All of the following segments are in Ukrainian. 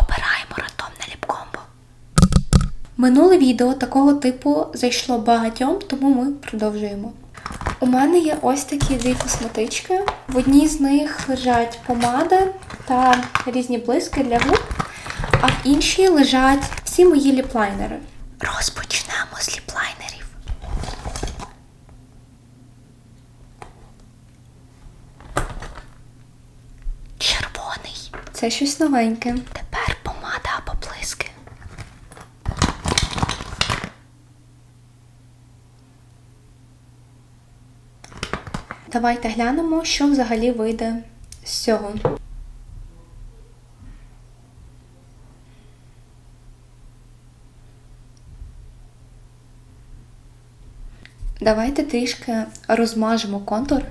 Обираємо рандомне ліпкомбо. Минуле відео такого типу зайшло багатьом, тому ми продовжуємо. У мене є ось такі дві косметички. В одній з них лежать помада та різні блиски для губ, а в іншій лежать всі мої ліплайнери. Розпочнемо з ліплайнерів. Червоний. Це щось новеньке. Тепер помада або блиски. Давайте глянемо, що взагалі вийде з цього. Давайте трішки розмажемо контур.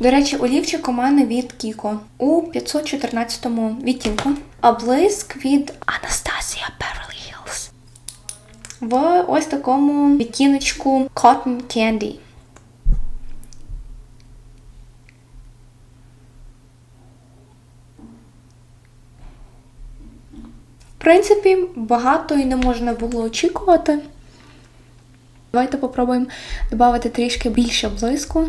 До речі, олівчик у мене від Кіко у 514 відтінку, а блиск від Анастасія Hills. В ось такому відтіночку Cotton Candy. В принципі, багато і не можна було очікувати. Давайте попробуємо додати трішки більше блиску.